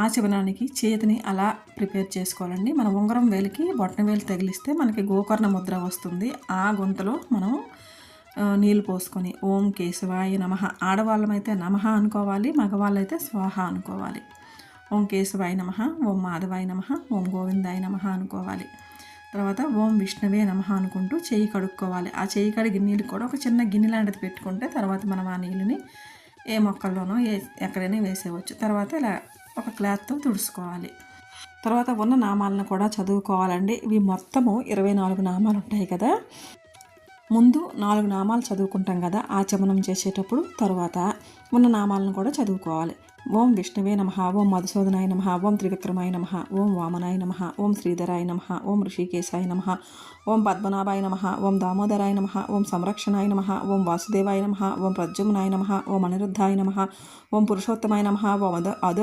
ఆ శివనానికి చేతిని అలా ప్రిపేర్ చేసుకోవాలండి. మన ఉంగరం వేలికి బొట్టన వేలు తగిలిస్తే మనకి గోకర్ణ ముద్ర వస్తుంది. ఆ గుంతలో మనం నీళ్ళు పోసుకొని ఓం కేశవాయ నమ. ఆడవాళ్ళమైతే నమః అనుకోవాలి మగవాళ్ళైతే స్వాహ అనుకోవాలి. ఓం కేశవాయ నమ ఓం మాధవాయ నమ ఓం గోవిందాయ నమ అనుకోవాలి. తర్వాత ఓం విష్ణువే నమ అనుకుంటూ చేయి కడుక్కోవాలి. ఆ చేయి కడిగి నీళ్ళు కూడా ఒక చిన్న గిన్నె లాంటిది పెట్టుకుంటే తర్వాత మనం ఆ నీళ్ళని ఏ మొక్కల్లోనో ఏ ఎక్కడైనా వేసేయవచ్చు. తర్వాత ఇలా ఒక క్లాత్తో తుడుచుకోవాలి తర్వాత ఉన్న నామాలను కూడా చదువుకోవాలండి ఇవి మొత్తము ఇరవై నాలుగు నామాలు ఉంటాయి కదా ముందు నాలుగు నామాలు చదువుకుంటాం కదా ఆచమనం చేసేటప్పుడు తర్వాత ఉన్న నామాలను కూడా చదువుకోవాలి ఓం విష్ణువే నమ ఓం మధుసూదనాయ నమ ఓం త్రివిక్రమాయ నమ ఓం వామనాయ నమ ఓం శ్రీధరాయ నమ ఓం ఋషికేశాయ నమ ఓం పద్మనాభాయ నమ ఓం దామోదరాయ నమ ఓం సంరక్షణాయ నమ ఓం వాసుదేవాయ నమ ఓం ప్రద్యుమ్నాయ నమ ఓం అనిరుద్ధాయ నమ ఓం పురుషోత్తమాయ నమ ఓం అదో అదో